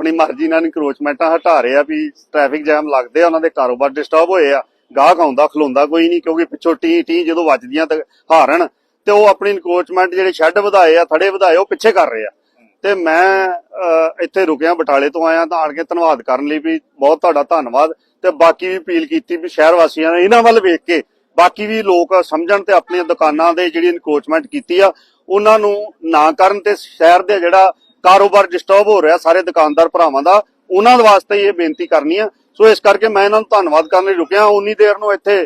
ਆਪਣੀ ਮਰਜ਼ੀ ਨਾਲ ਇਨਕਰੋਚਮੈਂਟਾਂ ਹਟਾ ਰਹੇ ਆ ਵੀ ਟ੍ਰੈਫਿਕ ਜੈਮ ਲੱਗਦੇ ਆ, ਉਹਨਾਂ ਦੇ ਕਾਰੋਬਾਰ ਡਿਸਟਰਬ ਹੋਏ ਆ। ਗਾਹਕ ਆਉਂਦਾ, ਖਲੋਂਦਾ ਕੋਈ ਨਹੀਂ ਕਿਉਂਕਿ ਪਿੱਛੋਂ ਟੀ ਟੀ ਜਦੋਂ ਵੱਜਦੀਆਂ ਤੇ ਹਾਰਨ, ਤੇ ਉਹ ਆਪਣੀ ਇਨਕਰੋਚਮੈਂਟ ਜਿਹੜੇ ਸ਼ੈੱਡ ਵਧਾਏ ਆ, ਥੜੇ ਵਧਾਏ, ਉਹ ਪਿੱਛੇ ਕਰ ਰਹੇ ਆ। ਤੇ ਮੈਂ ਇੱਥੇ ਰੁਕਿਆ, ਬਟਾਲੇ ਤੋਂ ਆਇਆ ਤਾਂ ਆਣ ਕੇ ਧੰਨਵਾਦ ਕਰਨ ਲਈ ਵੀ ਬਹੁਤ ਤੁਹਾਡਾ ਧੰਨਵਾਦ। ਤੇ ਬਾਕੀ ਵੀ ਅਪੀਲ ਕੀਤੀ ਵੀ ਸ਼ਹਿਰ ਵਾਸੀਆਂ ਨੇ ਇਹਨਾਂ ਵੱਲ ਵੇਖ ਕੇ, ਬਾਕੀ ਵੀ ਲੋਕ ਸਮਝਣ ਤੇ ਆਪਣੀਆਂ ਦੁਕਾਨਾਂ ਦੇ ਜਿਹੜੀ ਇਨਕਰੋਚਮੈਂਟ ਕੀਤੀ ਆ, ਉਹਨਾਂ ਨੂੰ ਨਾ ਕਰਨ ਤੇ ਸ਼ਹਿਰ ਦੇ ਜਿਹੜਾ ਕਾਰੋਬਾਰ ਡਿਸਟਰਬ ਹੋ ਰਿਹਾ ਸਾਰੇ ਦੁਕਾਨਦਾਰ ਭਰਾਵਾਂ ਦਾ, ਉਹਨਾਂ ਦੇ ਵਾਸਤੇ ਇਹ ਬੇਨਤੀ ਕਰਨੀ ਆ। ਸੋ ਇਸ ਕਰਕੇ ਮੈਂ ਇਹਨਾਂ ਨੂੰ ਧੰਨਵਾਦ ਕਰਨ ਲਈ ਰੁਕਿਆ। ਉਨੀ ਦੇਰ ਨੂੰ ਇੱਥੇ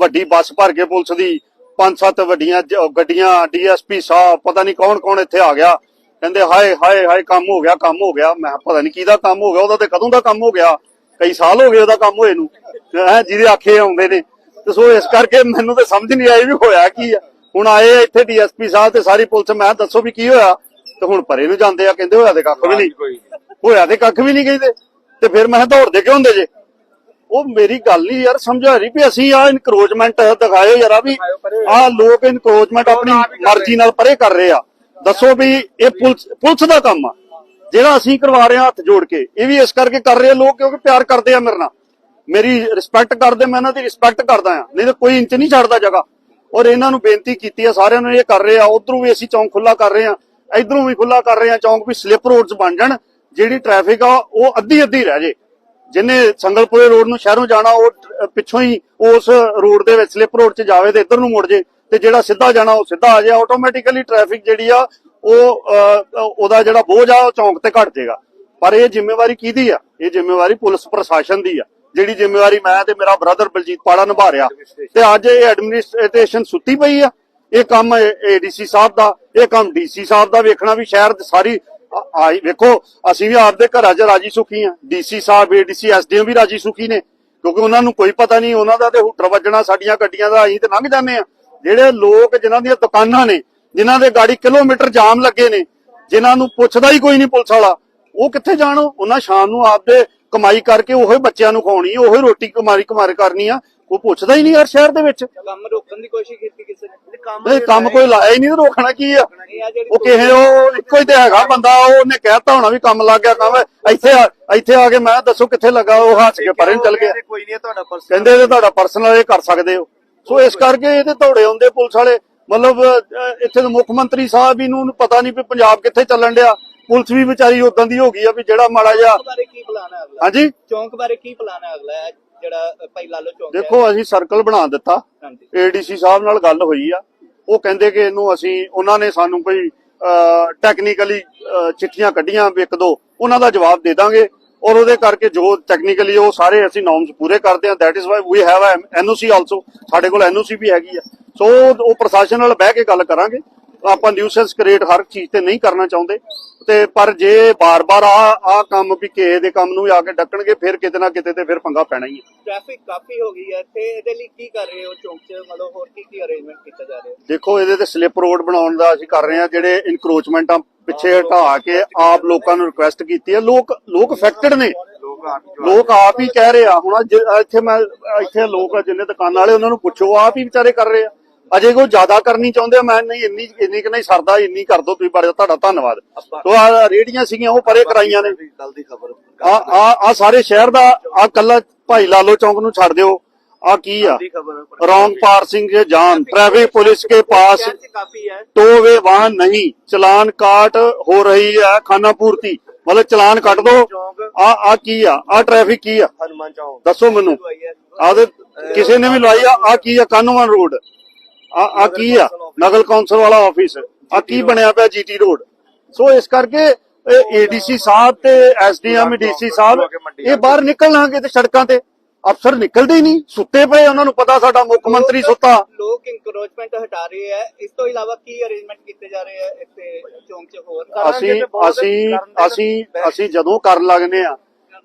ਵੱਡੀ ਬੱਸ ਭਰ ਕੇ ਪੁਲਿਸ ਦੀ ਪੰਜ ਸੱਤ ਵੱਡੀਆਂ ਗੱਡੀਆਂ, ਡੀਐਸਪੀ ਸਾਹਿਬ, ਪਤਾ ਨਹੀਂ ਕੌਣ ਕੌਣ ਇੱਥੇ ਆ ਗਿਆ। ਕਹਿੰਦੇ, ਹਾਏ ਹਾਏ ਹਾਏ, ਕੰਮ ਹੋ ਗਿਆ, ਕੰਮ ਹੋ ਗਿਆ। ਮੈਂ ਕਿਹਾ, ਪਤਾ ਨਹੀਂ ਕਿਹਦਾ ਕੰਮ ਹੋ ਗਿਆ, ਉਹਦਾ ਤੇ ਕਦੋਂ ਦਾ ਕੰਮ ਹੋ ਗਿਆ? ਕਈ ਸਾਲ ਹੋ ਗਏ ਉਹਦਾ ਕੰਮ ਹੋਏ ਨੂੰ। ਹੈ, ਜਿਹਦੇ ਆਖੇ ਆਉਂਦੇ ਨੇ। ਤੇ ਸੋ ਇਸ ਕਰਕੇ ਮੈਨੂੰ ਤੇ ਸਮਝ ਨਹੀਂ ਆਈ ਵੀ ਹੋਇਆ ਕੀ ਆ। ਹੁਣ ਆਏ ਆ ਇੱਥੇ ਡੀਐਸਪੀ ਸਾਹਿਬ ਤੇ ਸਾਰੀ ਪੁਲਿਸ, ਮੈਂ ਦੱਸੋ ਵੀ ਕੀ ਹੋਇਆ? ਤੇ ਹੁਣ ਪਰੇ ਨੂੰ ਜਾਂਦੇ ਆ ਕਹਿੰਦੇ ਹੋਇਆ ਤੇ ਕੱਖ ਵੀ ਨਹੀਂ। ਹੋਇਆ ਤੇ ਕੱਖ ਵੀ ਨਹੀਂ ਕਹਿੰਦੇ। ਤੇ ਫਿਰ ਮੈਂ ਦੌੜਦੇ ਕਿਉਂ ਹੁੰਦੇ ਜੇ? ਉਹ ਮੇਰੀ ਗੱਲ ਨਹੀਂ ਯਾਰ ਸਮਝਾ ਰਹੀ ਵੀ ਅਸੀਂ ਆ ਇਨਕਰੋਚਮੈਂਟ ਦਿਖਾਇਓ ਯਾਰਾ ਵੀ ਆ ਲੋਕ ਇਨਕਰੋਚਮੈਂਟ ਆਪਣੀ ਮਰਜ਼ੀ ਨਾਲ ਪਰੇ ਕਰ ਰਹੇ ਆ। ਦੱਸੋ ਵੀ ਇਹ ਪੁਲਿਸ ਪੁਲਿਸ ਦਾ ਕੰਮ ਆ। ਜਿਹੜਾ ਅਸੀਂ ਕਰਵਾ ਰਹੇ ਆ ਹੱਥ ਜੋੜ ਕੇ ਇਹ ਵੀ ਇਸ ਕਰਕੇ ਕਰ ਰਹੇ ਆ ਲੋਕ ਕਿਉਂਕਿ ਪਿਆਰ ਕਰਦੇ ਆ ਮੇਰੇ ਨਾਲ। ਮੇਰੀ ਰਿਸਪੈਕਟ ਕਰਦੇ ਮੈਂ ਇਹਨਾਂ ਦੀ ਰਿਸਪੈਕਟ ਕਰਦਾ ਆ। ਨਹੀਂ ਤਾਂ ਕੋਈ ਇੰਚ ਨਹੀਂ ਛੱਡਦਾ ਜਗ੍ਹਾ। ਔਰ ਇਹਨਾਂ ਨੂੰ ਬੇਨਤੀ ਕੀਤੀ ਆ ਸਾਰਿਆਂ ਨੂੰ ਇਹ ਕਰ ਰਹੇ ਆ। ਉਧਰੋਂ ਵੀ ਅਸੀਂ ਚੌਂਕ ਖੁੱਲਾ ਕਰ ਰਹੇ ਆ। ਇਧਰੋਂ ਵੀ ਖੁੱਲਾ ਕਰ ਰਹੇ ਆ ਚੌਂਕ ਵੀ ਸਲਿੱਪ ਰੋਡਸ ਬਣ ਜਾਣ, ਜਿਹੜੀ ਟ੍ਰੈਫਿਕ ਆ, ਉਹ ਅੱਧੀ ਅੱਧੀ ਰਹਿ ਜੇ। ਜਿਨੇ ਸੰਗਲਪੁਰੇ ਰੋਡ ਨੂੰ ਸ਼ਹਿਰੋਂ ਜਾਣਾ, ਉਹ ਪਿੱਛੋਂ ਹੀ ਉਸ ਰੋਡ ਦੇ ਵਿੱਚ ਸਲਿੱਪ ਰੋਡ 'ਚ ਜਾਵੇ ਤੇ ਇੱਧਰ ਨੂੰ ਮੁੜ ਜੇ, ਤੇ ਜਿਹੜਾ ਸਿੱਧਾ ਜਾਣਾ, ਉਹ ਸਿੱਧਾ ਆ ਜਾਏ ਆਟੋਮੈਟਿਕਲੀ ਟ੍ਰੈਫਿਕ ਜਿਹੜੀ ਆ, ਉਹ ਉਹਦਾ ਜਿਹੜਾ ਬੋਝ ਆ, ਉਹ ਚੌਂਕ ਤੇ ਘਟ ਜਾਏਗਾ ਪਰ ਇਹ ਜ਼ਿੰਮੇਵਾਰੀ ਕਿਹਦੀ ਆ? ਇਹ ਜ਼ਿੰਮੇਵਾਰੀ ਪੁਲਿਸ ਪ੍ਰਸ਼ਾਸਨ ਦੀ ਆ। ਜਿਹੜੀ ਜ਼ਿੰਮੇਵਾਰੀ ਮੈਂ ਤੇ ਮੇਰਾ ਬ੍ਰਦਰ ਬਲਜੀਤ ਪਾੜਾ ਨਿਭਾ ਰਿਹਾ, ਤੇ ਅੱਜ ਇਹ ਐਡਮਿਨਿਸਟ੍ਰੇਸ਼ਨ ਸੁੱਤੀ ਪਈ ਆ। ਇਹ ਕੰਮ ਏਡੀਸੀ ਸਾਹਿਬ ਦਾ, ਇਹ ਕੰਮ ਡੀਸੀ ਸਾਹਿਬ ਦਾ ਵੇਖਣਾ ਵੀ ਸ਼ਹਿਰ ਦੀ ਸਾਰੀ ਆਈ, ਵੇਖੋ, ਅਸੀਂ ਵੀ ਆਪਦੇ ਘਰਾਂ 'ਚ ਰਾਜੀ ਸੁਖੀ ਆ ਡੀਸੀ ਸਾਹਿਬ ਏਡੀਸੀ ਐਸਡੀਐਮ ਵੀ ਰਾਜੀ ਸੁਖੀ ਨੇ। ਕਿਉਂਕਿ ਉਹਨਾਂ ਨੂੰ ਕੋਈ ਪਤਾ ਨਹੀਂ, ਉਹਨਾਂ ਦਾ ਤੇ ਹੁਟਰ ਵੱਜਣਾ, ਸਾਡੀਆਂ ਗੱਡੀਆਂ ਦਾ ਅਸੀਂ ਤੇ ਲੰਘ ਜਾਂਦੇ ਆ ਜਿਹੜੇ ਲੋਕ, ਜਿਨ੍ਹਾਂ ਦੀਆਂ ਦੁਕਾਨਾਂ ਨੇ, ਜਿਨ੍ਹਾਂ ਦੇ ਗਾੜੀ ਕਿਲੋਮੀਟਰ ਜਾਮ ਲੱਗੇ ਨੇ, ਜਿਨ੍ਹਾਂ ਨੂੰ ਪੁੱਛਦਾ ਹੀ ਕੋਈ ਨਹੀਂ ਪੁਲਿਸ ਵਾਲਾ, ਉਹ ਕਿੱਥੇ ਜਾਣ? ਉਹਨਾਂ ਸ਼ਾਮ ਨੂੰ ਆਪਦੇ ਕਮਾਈ ਕਰਕੇ ਉਹੀ ਬੱਚਿਆਂ ਨੂੰ ਖਵਾਉਣੀ, ਉਹੀ ਰੋਟੀ ਕਮਾਰੀ ਕਮਾਰ ਕਰਨੀ ਆ ਉਹ ਪੁੱਛਦਾ ਹੀ ਨਹੀਂ ਯਾਰ ਸ਼ਹਿਰ ਦੇ ਵਿੱਚ। ਕੰਮ ਰੋਕਣ ਦੀ ਕੋਸ਼ਿਸ਼ ਕੀਤੀ ਕਿਸੇ ਨੇ। ਕੰਮ ਇਹ ਕੰਮ ਕੋਈ ਲਾਇਆ ਹੀ ਨਹੀਂ ਤੇ ਰੋਕਣਾ ਕੀ ਆ? ਇਹ ਉਹ ਕਿਸੇ ਉਹ ਇੱਕੋ ਹੀ ਤੇ ਹੈਗਾ ਬੰਦਾ ਉਹਨੇ ਕਹਿਤਾ ਹੋਣਾ ਵੀ ਕੰਮ ਲੱਗ ਗਿਆ ਕੰਮ ਇੱਥੇ ਆ- ਇੱਥੇ ਆ ਕੇ ਮੈਂ ਕਿਹਾ, ਦੱਸੋ ਕਿੱਥੇ ਲੱਗਾ ਉਹ ਹੱਸ ਕੇ ਪਰੇ ਚਲ ਗਿਆ। ਕੋਈ ਨਹੀਂ ਤੁਹਾਡਾ ਪਰਸ ਕਹਿੰਦੇ ਇਹ ਤੁਹਾਡਾ ਪਰਸਨਲ ਇਹ ਕਰ ਸਕਦੇ ਹੋ। ਸੋ ਇਸ ਕਰਕੇ ਇਹਦੇ ਦੌੜੇ ਆਉਂਦੇ ਪੁਲਿਸ ਵਾਲੇ। ਮਤਲਬ ਇੱਥੇ ਦੇ ਮੁੱਖ ਮੰਤਰੀ ਸਾਹਿਬ ਹੀ ਨੂੰ ਪਤਾ ਨਹੀਂ ਵੀ ਪੰਜਾਬ ਕਿੱਥੇ ਚੱਲਣ ਡਿਆ। ਪੁਲਿਸ ਵੀ ਵਿਚਾਰੀ ਉਦਾਂ ਦੀ ਹੋ ਗਈ ਆ ਵੀ ਜਿਹੜਾ ਮਾੜਾ ਜਿਹਾ ਹਾਂਜੀ? ਚੌਂਕ ਬਾਰੇ ਕੀ ਪਲਾਨ ਹੈ ਅਗਲਾ? ਇਹ ਜਿਹੜਾ ਅ, ਭਾਈ ਲਾਲੋ ਚੌਂਕ ਹੈ। ਦੇਖੋ ਅਸੀਂ ਸਰਕਲ ਬਣਾ ਦਿੱਤਾ। ਏਡੀਸੀ ਸਾਹਿਬ ਨਾਲ ਗੱਲ ਹੋਈ ਆ। ਉਹ ਕਹਿੰਦੇ ਕਿ ਇਹਨੂੰ ਅਸੀਂ ਉਹਨਾਂ ਨੇ ਸਾਨੂੰ ਕੋਈ ਟੈਕਨੀਕਲੀ ਚਿੱਠੀਆਂ ਕੱਢੀਆਂ ਇੱਕ ਦੋ ਉਹਨਾਂ ਦਾ ਜਵਾਬ ਦੇ ਦਾਂਗੇ। ਔਰ ਉਹਦੇ ਕਰਕੇ ਜੋ ਟੈਕਨੀਕਲੀ ਉਹ ਸਾਰੇ ਅਸੀਂ ਨੋਰਮਸ ਪੂਰੇ ਕਰਦੇ ਹਾਂ that is why we have NOC also ਸਾਡੇ ਕੋਲ ਐਨਓਸੀ ਵੀ ਹੈਗੀ ਆ। ਸੋ ਉਹ ਪ੍ਰਸ਼ਾਸਨ ਨਾਲ ਬਹਿ ਕੇ ਗੱਲ ਕਰਾਂਗੇ। ਆਪਾਂ ਨਿਊਸੈਂਸ ਕ੍ਰੀਏਟ ਹਰ ਚੀਜ਼ ਤੇ ਨਹੀਂ ਕਰਨਾ ਚਾਹੁੰਦੇ। ਤੇ ਪਰ ਜੇ ਬਾਰ-ਬਾਰ ਆ ਆ ਕੰਮ ਵੀ ਕਿਸੇ ਦੇ ਕੰਮ ਨੂੰ ਆ ਕੇ ਡੱਕਣਗੇ ਫਿਰ ਕਿਤੇ ਨਾ ਕਿਤੇ ਤੇ ਫਿਰ ਪੰਗਾ ਪੈਣਾ ਹੀ ਹੈ। ਟ੍ਰੈਫਿਕ ਕਾਫੀ ਹੋ ਗਈ ਹੈ ਤੇ ਇਹਦੇ ਲਈ ਕੀ ਕਰ ਰਹੇ ਹੋ ਚੌਂਕ 'ਚ? ਮਤਲਬ ਹੋਰ ਕੀ ਕੀ ਅਰੇਂਜਮੈਂਟ ਕੀਤਾ ਜਾ ਰਿਹਾ? ਦੇਖੋ ਇਹਦੇ ਤੇ ਸਲਿੱਪ ਰੋਡ ਬਣਾਉਣ ਦਾ ਅਸੀਂ ਕਰ ਰਹੇ ਹਾਂ ਜਿਹੜੇ ਇਨਕਰੋਚਮੈਂਟਾਂ ਪਿੱਛੇ ਹਟਾ ਕੇ ਆਪ ਲੋਕਾਂ ਨੂੰ ਰਿਕੁਐਸਟ ਕੀਤੀ ਹੈ। ਲੋਕ ਲੋਕ ਅਫੈਕਟਡ ਨੇ। ਲੋਕ ਆਪ ਹੀ ਕਹਿ ਰਹੇ ਆ। ਹੁਣ ਇੱਥੇ ਮੈਂ ਇੱਥੇ ਲੋਕ ਜਿੰਨੇ ਦੁਕਾਨਾਂ ਵਾਲੇ ਉਹਨਾਂ ਨੂੰ ਪੁੱਛੋ ਆਪ ਹੀ ਵਿਚਾਰੇ ਕਰ ਰਹੇ ਆ। ਅਜੇ ਕੋਈ ਜ਼ਿਆਦਾ ਕਰਨੀ ਚਾਹੁੰਦੇ ਆ, ਮੈਂ ਨਹੀਂ ਇੰਨੀ ਇੰਨੀ ਕਿ ਨਹੀਂ ਸਰਦਾ ਇੰਨੀ ਕਰ ਦੋ ਤੁਸੀਂ ਬੜਾ ਤੁਹਾਡਾ ਧੰਨਵਾਦ ਤੋ ਆ ਰੇੜੀਆਂ ਸੀਗੀਆਂ ਉਹ ਪਰੇ ਕਰਾਈਆਂ ਨੇ ਕੱਲ ਦੀ ਖਬਰ ਆ ਆ ਆ ਸਾਰੇ ਸ਼ਹਿਰ ਦਾ ਆ ਕੱਲਾ ਭਾਈ ਲਾਲੋ ਚੌਂਕ ਨੂੰ ਛੱਡ ਦਿਓ ਆ ਕੀ ਆ ਖਬਰ ਰੋਂਗ ਪਾਰਸਿੰਗ के जान ट्रैफिक पुलिस के पास ਕਾਫੀ ਹੈ तो वे वाहन नहीं चलान काट हो रही है खाना पूर्ति मतलब चलान ਕੱਟ ਦੋ ਆ ਆ ਕੀ ਆ ਆ ਟ੍ਰੈਫਿਕ ਕੀ ਆ ਹਨੂਮਾਨ ਚੌਂਕ ਦੱਸੋ ਮੈਨੂੰ ਆ ਤੇ ਕਿਸੇ ਨੇ ਵੀ ਲਵਾਈ ਆ ਆ ਕੀ ਆ ਕਾਨੂੰਨ ਰੋਡ ਆ ਆ ਕੀ ਆ? ਨਗਰ ਕੌਂਸਲ ਵਾਲਾ ਆਫਿਸ ਆ ਕੀ ਬਣਿਆ ਪਿਆ ਜੀਟੀ ਰੋਡ ਸੋ ਇਸ ਕਰਕੇ ਏਡੀਸੀ ਸਾਹਿਬ ਤੇ ਐਸਡੀਐਮ ਡੀਸੀ ਸਾਹਿਬ ਇਹ ਬਾਹਰ ਨਿਕਲਣਗੇ ਤੇ ਸੜਕਾਂ ਤੇ। ਅਫਸਰ ਨਿਕਲਦੇ ਹੀ ਨਹੀਂ ਸੁੱਤੇ ਪਏ ਉਹਨਾਂ ਨੂੰ ਪਤਾ ਸਾਡਾ ਮੁੱਖ ਮੰਤਰੀ ਸੁੱਤਾ। ਲੋਕ ਇਨਕਰੋਚਮੈਂਟ ਹਟਾ ਰਹੇ ਹੈ ਇਸ ਤੋਂ ਇਲਾਵਾ ਕੀ ਅਰੇਂਜਮੈਂਟ ਕੀਤੇ ਜਾ ਰਹੇ ਹੈ ਇੱਥੇ ਚੌਂਕ 'ਚ ਹੋਰ? ਅਸੀਂ ਅਸੀਂ ਅਸੀਂ ਅਸੀਂ ਜਦੋਂ ਕਰਨ ਲੱਗਨੇ ਆ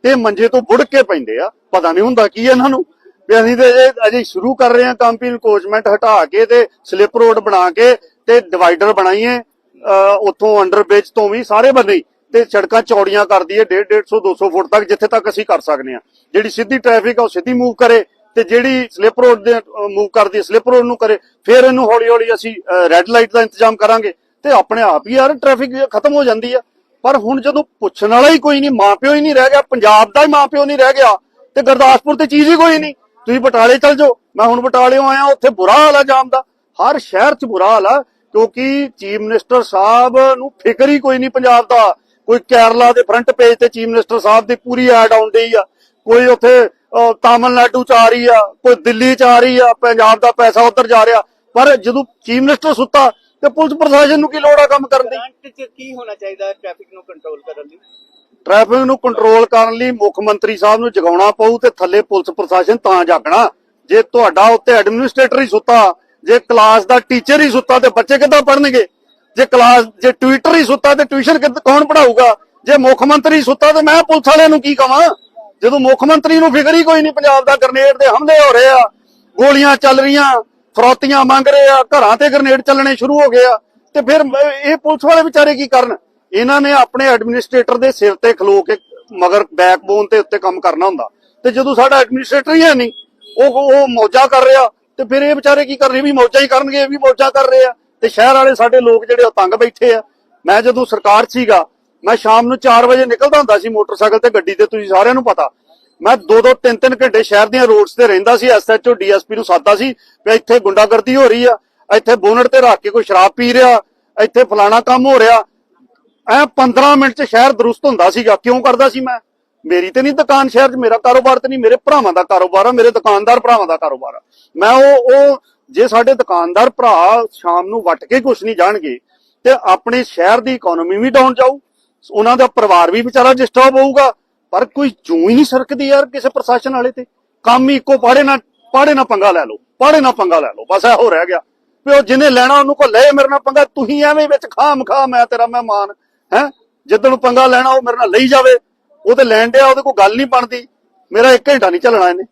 ਤੇ ਮੰਜੇ ਤੋਂ ਬੁੜ ਕੇ ਪੈਂਦੇ ਆ। ਪਤਾ ਨਹੀਂ ਹੁੰਦਾ ਕੀ ਇਹਨਾਂ ਨੂੰ। ਵੀ ਅਸੀਂ ਤੇ ਇਹ ਅਜੇ ਸ਼ੁਰੂ ਕਰ ਰਹੇ ਹਾਂ ਕੰਮ ਵੀ ਇਨਕੋਚਮੈਂਟ ਹਟਾ ਕੇ ਤੇ ਸਲਿੱਪ ਰੋਡ ਬਣਾ ਕੇ ਤੇ ਡਿਵਾਈਡਰ ਬਣਾਈਏ। ਅਹ ਉੱਥੋਂ ਅੰਡਰਬ੍ਰਿਜ ਤੋਂ ਵੀ ਸਾਰੇ ਬੰਨੇ ਤੇ ਸੜਕਾਂ ਚੌੜੀਆਂ ਕਰ ਦਈਏ 1.5 150 200 ਫੁੱਟ ਤੱਕ ਜਿੱਥੇ ਤੱਕ ਅਸੀਂ ਕਰ ਸਕਦੇ ਹਾਂ। ਜਿਹੜੀ ਸਿੱਧੀ ਟ੍ਰੈਫਿਕ ਆ ਉਹ ਸਿੱਧੀ ਮੂਵ ਕਰੇ ਤੇ ਜਿਹੜੀ ਸਲਿੱਪ ਰੋਡ ਦੇ ਮੂਵ ਕਰਦੀ ਹੈ ਸਲਿੱਪ ਰੋਡ ਨੂੰ ਕਰੇ, ਫਿਰ ਇਹਨੂੰ ਹੌਲੀ ਹੌਲੀ ਅਸੀਂ ਰੈੱਡ ਲਾਈਟ ਦਾ ਇੰਤਜ਼ਾਮ ਕਰਾਂਗੇ ਤੇ ਆਪਣੇ ਆਪ ਹੀ ਯਾਰ ਟ੍ਰੈਫਿਕ ਖਤਮ ਹੋ ਜਾਂਦੀ ਆ। ਪਰ ਹੁਣ ਜਦੋਂ ਪੁੱਛਣ ਵਾਲਾ ਹੀ ਕੋਈ ਨਹੀਂ, ਮਾਪਿਓ ਹੀ ਨਹੀਂ ਰਹਿ ਗਿਆ, ਪੰਜਾਬ ਦਾ ਹੀ ਮਾਪਿਓ ਨਹੀਂ ਰਹਿ ਗਿਆ ਤੇ ਗੁਰਦਾਸਪੁਰ ਤੇ ਚੀਜ਼ ਹੀ ਕੋਈ ਨਹੀਂ। ਤੁਸੀਂ ਬਟਾਲੇ ਚਲ ਜਾਓ। ਮੈਂ ਹੁਣ ਬਟਾਲਿਓਂ ਆਇਆ, ਉੱਥੇ ਬੁਰਾ ਹਾਲ ਆ ਜਾਮ ਦਾ। ਹਰ ਸ਼ਹਿਰ 'ਚ ਬੁਰਾ ਹਾਲ ਆ, ਕਿਉਂਕਿ ਚੀਫ ਮਿਨਿਸਟਰ ਸਾਹਿਬ ਨੂੰ ਫਿਕਰ ਹੀ ਕੋਈ ਨਹੀਂ ਪੰਜਾਬ ਦਾ। ਕੋਈ ਕੇਰਲਾ ਦੇ ਫਰੰਟ ਪੇਜ ਤੇ ਚੀਫ ਮਿਨਿਸਟਰ ਸਾਹਿਬ ਦੀ ਪੂਰੀ ਐਡ ਆਉਂਦੀ ਆ। ਕੋਈ ਉੱਥੇ ਤਾਮਿਲਨਾਡੂ ਚ ਆ ਰਹੀ ਆ, ਕੋਈ ਦਿੱਲੀ ਚ ਆ ਰਹੀ ਆ, ਪੰਜਾਬ ਦਾ ਪੈਸਾ ਉੱਧਰ ਜਾ ਰਿਹਾ। ਪਰ ਜਦੋਂ ਚੀਫ ਮਿਨਿਸਟਰ ਸੁੱਤਾ, ਤੇ ਪੁਲਿਸ ਪ੍ਰਸ਼ਾਸਨ ਨੂੰ ਕੀ ਲੋੜ ਆ ਕੰਮ ਕਰਨ ਦੀ? ਗ੍ਰਾਂਟ 'ਚ ਕੀ ਹੋਣਾ ਚਾਹੀਦਾ ਟ੍ਰੈਫਿਕ ਨੂੰ ਕੰਟਰੋਲ ਕਰਨ ਲਈ? ਟ੍ਰੈਫਿਕ ਨੂੰ ਕੰਟਰੋਲ ਕਰਨ ਲਈ ਮੁੱਖ ਮੰਤਰੀ ਸਾਹਿਬ ਨੂੰ ਜਗਾਉਣਾ ਪਊ ਤੇ ਥੱਲੇ ਪੁਲਿਸ ਪ੍ਰਸ਼ਾਸਨ ਤਾਂ ਜਾਗਣਾ। ਜੇ ਤੁਹਾਡਾ ਉੱਤੇ ਐਡਮਿਨਿਸਟ੍ਰੇਟਰ ਹੀ ਸੁੱਤਾ, ਜੇ ਕਲਾਸ ਦਾ ਟੀਚਰ ਹੀ ਸੁੱਤਾ ਤੇ ਬੱਚੇ ਕਿੱਦਾਂ ਪੜ੍ਹਨਗੇ? ਜੇ ਕਲਾਸ ਜੇ ਟਵਿੱਟਰ ਹੀ ਸੁੱਤਾ ਤੇ ਟਿਊਸ਼ਨ ਕੌਣ ਪੜਾਊਗਾ ਜੇ ਮੁੱਖ ਮੰਤਰੀ ਸੁੱਤਾ ਤੇ ਮੈਂ ਪੁਲਿਸ ਵਾਲਿਆਂ ਨੂੰ ਕੀ ਕਵਾਂ? ਜਦੋਂ ਮੁੱਖ ਮੰਤਰੀ ਨੂੰ ਫਿਕਰ ਹੀ ਕੋਈ ਨਹੀਂ ਪੰਜਾਬ ਦਾ ਗ੍ਰਨੇਡ ਦੇ ਹਮਲੇ ਹੋ ਰਹੇ ਆ, ਗੋਲੀਆਂ ਚੱਲ ਰਹੀਆਂ, ਫਰੋਤੀਆਂ ਮੰਗ ਰਹੇ ਆ, ਘਰਾਂ ਤੇ ਗ੍ਰਨੇਡ ਚੱਲਣੇ ਸ਼ੁਰੂ ਹੋ ਗਏ ਆ, ਤੇ ਫਿਰ ਇਹ ਪੁਲਿਸ ਵਾਲੇ ਵਿਚਾਰੇ ਕੀ ਕਰਨ? ਇਹਨਾਂ ਨੇ ਆਪਣੇ ਐਡਮਿਨਿਸਟ੍ਰੇਟਰ ਦੇ ਸਿਰ ਤੇ ਖਲੋ ਕੇ ਮਗਰ ਬੈਕਬੋਨ ਤੇ ਉੱਤੇ ਕੰਮ ਕਰਨਾ ਹੁੰਦਾ। ਤੇ ਜਦੋਂ ਸਾਡਾ ਐਡਮਿਨਿਸਟ੍ਰੇਟਰ ਹੀ ਹੈ ਨਹੀਂ, ਉਹ ਉਹ ਮੌਜਾਂ ਕਰ ਰਿਹਾ, ਤੇ ਫਿਰ ਇਹ ਵਿਚਾਰੇ ਕੀ ਕਰ ਰਹੇ ਵੀ ਮੌਜਾਂ ਹੀ ਕਰਨਗੇ, ਇਹ ਵੀ ਮੌਜਾਂ ਕਰ ਰਹੇ ਆ। ਤੇ ਸ਼ਹਿਰ ਵਾਲੇ ਸਾਡੇ ਲੋਕ ਜਿਹੜੇ ਉਹ ਤੰਗ ਬੈਠੇ ਆ। ਮੈਂ ਜਦੋਂ ਸਰਕਾਰ ਸੀਗਾ, ਮੈਂ ਸ਼ਾਮ ਨੂੰ 4 ਵਜੇ ਨਿਕਲਦਾ ਹੁੰਦਾ ਸੀ ਮੋਟਰਸਾਈਕਲ ਤੇ ਗੱਡੀ ਤੇ, ਤੁਸੀਂ ਸਾਰਿਆਂ ਨੂੰ ਪਤਾ। ਮੈਂ ਦੋ ਦੋ ਤਿੰਨ ਤਿੰਨ ਘੰਟੇ ਸ਼ਹਿਰ ਦੀਆਂ ਰੋਡਸ ਤੇ ਰਹਿੰਦਾ ਸੀ ਐਸਐਚਓ ਡੀਐਸਪੀ ਨੂੰ ਸਾਦਾ ਸੀ ਵੀ ਇੱਥੇ ਗੁੰਡਾਗਰਦੀ ਹੋ ਰਹੀ ਆ, ਇੱਥੇ ਬੋਨਟ ਤੇ ਰੱਖ ਕੇ ਕੋਈ ਸ਼ਰਾਬ ਪੀ ਰਿਹਾ, ਇੱਥੇ ਫਲਾਣਾ ਕੰਮ ਹੋ ਰਿਹਾ। ਐ 15 ਮਿੰਟ ਚ ਸ਼ਹਿਰ ਦਰੁਸਤ ਹੁੰਦਾ ਸੀਗਾ। ਕਿਉਂ ਕਰਦਾ ਸੀ ਮੈਂ? ਮੇਰੀ ਤੇ ਨਹੀਂ ਦੁਕਾਨ ਸ਼ਹਿਰ 'ਚ, ਮੇਰਾ ਕਾਰੋਬਾਰ ਤੇ ਨਹੀਂ ਮੇਰੇ ਭਰਾਵਾਂ ਦਾ ਕਾਰੋਬਾਰ ਆ, ਮੇਰੇ ਦੁਕਾਨਦਾਰ ਭਰਾਵਾਂ ਦਾ ਕਾਰੋਬਾਰ ਆ। ਮੈਂ ਉਹ ਉਹ ਜੇ ਸਾਡੇ ਦੁਕਾਨਦਾਰ ਭਰਾ ਸ਼ਾਮ ਨੂੰ ਵੱਟ ਕੇ ਕੁਛ ਨਹੀਂ ਜਾਣਗੇ, ਤੇ ਆਪਣੇ ਸ਼ਹਿਰ ਦੀ ਇਕਨੋਮੀ ਵੀ ਡਾਊਨ ਜਾਊ, ਉਹਨਾਂ ਦਾ ਪਰਿਵਾਰ ਵੀ ਵਿਚਾਰਾ ਡਿਸਟਰਬ ਹੋਊਗਾ। ਪਰ ਕੋਈ ਜੂ ਹੀ ਨਹੀਂ ਸਰਕਦੀ ਯਾਰ ਕਿਸੇ ਪ੍ਰਸ਼ਾਸਨ ਵਾਲੇ ਤੇ। ਕੰਮ ਹੀ ਇੱਕੋ ਪਾੜੇ ਨਾਲ ਪਾੜੇ ਨਾਲ ਪੰਗਾ ਲੈ ਲਓ, ਪਾੜੇ ਨਾ ਪੰਗਾ ਲੈ ਲਓ, ਬਸ ਇਹੋ ਰਹਿ ਗਿਆ। ਵੀ ਉਹ ਜਿਹਨੇ ਲੈਣਾ, ਉਹਨੂੰ ਕੋ ਲੈ ਮੇਰੇ ਨਾਲ ਪੰਗਾ, ਤੁਸੀਂ ਐਵੇਂ ਵਿੱਚ ਖਾਮ ਖਾ ਮੈਂ ਤੇਰਾ ਮਹਿਮਾਨ। ਹੈ? ਜਿੱਦਣ ਪੰਗਾ ਲੈਣਾ ਉਹ ਮੇਰੇ ਨਾਲ ਲਈ ਜਾਵੇ। ਉਹ ਤੇ ਲੈਣ ਡਿਆ ਉਹਦੇ ਕੋਲ ਗੱਲ ਨਹੀਂ ਬਣਦੀ। ਮੇਰਾ 1 ਘੰਟਾ ਨਹੀਂ ਚੱਲਣਾ ਇਹਨੇ।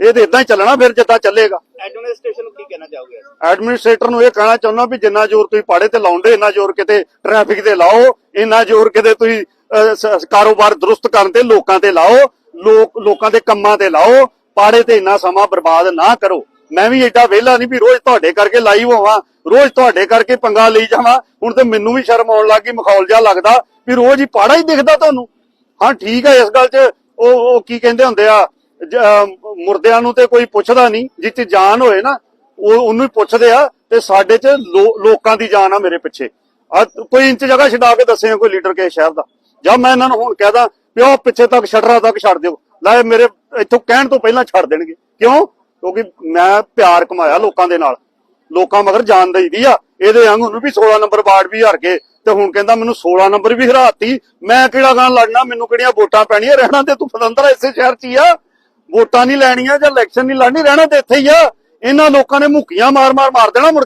ਇਹ ਤੇ ਇਦਾਂ ਹੀ ਚੱਲਣਾ ਫਿਰ ਜਿੱਦਾਂ ਚੱਲੇਗਾ। ਐਡਮਿਨਿਸਟ੍ਰੇਸ਼ਨ ਨੂੰ ਕੀ ਕਹਿਣਾ ਚਾਹੋਗੇ? ਐਡਮਿਨਿਸਟ੍ਰੇਟਰ ਨੂੰ ਇਹ ਕਹਿਣਾ ਚਾਹੁੰਦਾ ਵੀ ਜਿੰਨਾ ਜ਼ੋਰ ਤੁਸੀਂ ਪਾੜੇ ਤੇ ਲਾਉਂਦੇ ਇੰਨਾ ਜ਼ੋਰ ਕਿਤੇ ਟ੍ਰੈਫਿਕ ਤੇ ਲਾਓ ਇੰਨਾ ਜ਼ੋਰ ਕਿਤੇ ਤੁਸੀਂ ਕਾਰੋਬਾਰ ਦਰੁਸਤ ਕਰਨ ਤੇ ਲੋਕਾਂ ਤੇ ਲਾਓ ਲੋਕ ਲੋਕਾਂ ਦੇ ਕੰਮਾਂ ਤੇ ਲਾਓ ਪਾੜੇ ਤੇ ਇੰਨਾ ਸਮਾਂ ਬਰਬਾਦ ਨਾ ਕਰੋ। ਮੈਂ ਵੀ ਏਡਾ ਵਿਹਲਾ ਨਹੀਂ ਵੀ ਰੋਜ਼ ਤੁਹਾਡੇ ਕਰਕੇ ਲਾਈਵ ਹੋਵਾਂ ਰੋਜ਼ ਤੁਹਾਡੇ ਕਰਕੇ ਪੰਗਾ ਲਈ ਜਾਵਾਂ। ਹੁਣ ਤੇ ਮੈਨੂੰ ਵੀ ਸ਼ਰਮ ਆਉਣ ਲੱਗ ਗਈ, ਮਖੌਲ ਜਿਹਾ ਲੱਗਦਾ ਵੀ ਰੋਜ਼ ਹੀ ਪਾੜਾ ਹੀ ਦਿਖਦਾ ਤੁਹਾਨੂੰ। ਹਾਂ, ਠੀਕ ਹੈ ਇਸ ਗੱਲ 'ਚ ਉਹ ਉਹ ਕੀ ਕਹਿੰਦੇ ਹੁੰਦੇ ਆ ਮੁਰਦਿਆਂ ਨੂੰ ਤੇ ਕੋਈ ਪੁੱਛਦਾ ਨਹੀਂ, ਜਿੱਥੇ ਜਾਨ ਹੋਏ ਨਾ, ਉਹ, ਉਹਨੂੰ ਹੀ ਪੁੱਛਦੇ ਆ ਤੇ ਸਾਡੇ 'ਚ ਲੋ- ਲੋਕਾਂ ਦੀ ਜਾਨ ਆ ਮੇਰੇ ਪਿੱਛੇ। ਆ, ਕੋਈ ਇੰਚ ਜਗ੍ਹਾ ਛਡਾ ਕੇ ਦੱਸੇ ਕੋਈ ਲੀਡਰ ਕੇ ਸ਼ਹਿਰ ਦਾ। ਜਾਂ ਮੈਂ ਇਹਨਾਂ ਨੂੰ ਹੁਣ ਕਹਦਾ ਵੀ ਉਹ ਪਿੱਛੇ ਤੱਕ ਸ਼ਟਰਾਂ ਤੱਕ ਛੱਡ ਦਿਓ। ਲੈ, ਮੇਰੇ ਇੱਥੋਂ ਕਹਿਣ ਤੋਂ ਪਹਿਲਾਂ ਛੱਡ ਦੇਣਗੇ। ਕਿਉਂ? ਕਿਉਂਕਿ ਮੈਂ ਪਿਆਰ ਕਮਾਇਆ ਲੋਕਾਂ ਦੇ ਨਾਲ। ਲੋਕਾਂ ਮਗਰ ਜਾਨ ਦਈਦੀ ਆ। ਇਹਦੇ ਵਾਂਗ ਉਹਨੂੰ ਵੀ 16 ਨੰਬਰ ਵਾਰਡ ਵੀ ਹਾਰ ਗਏ ਤੇ ਹੁਣ ਕਹਿੰਦਾ ਮੈਨੂੰ 16 ਨੰਬਰ ਵੀ ਹਰਾਤੀ। ਮੈਂ ਕਿਹੜਾ ਗਾਂ ਲੜਨਾ? ਮੈਨੂੰ ਕਿਹੜੀਆਂ ਵੋਟਾਂ ਪੈਣੀਆਂ? ਰਹਿਣਾ ਤੇ ਤੂੰ ਫਤੰਤਰ ਇਸੇ ਸ਼ਹਿਰ 'ਚ ਹੀ ਆ। ਵੋਟਾਂ ਨਹੀਂ ਲੈਣੀਆਂ ਜਾਂ ਇਲੈਕਸ਼ਨ ਨਹੀਂ ਲੜਨੀ, ਰਹਿਣਾ ਤੇ ਇੱਥੇ ਹੀ ਆ। ਇਹਨਾਂ ਲੋਕਾਂ ਨੇ ਮੁੱਕੀਆਂ ਮਾਰ ਮਾਰ ਮਾਰ ਦੇਣਾ ਮੁੜ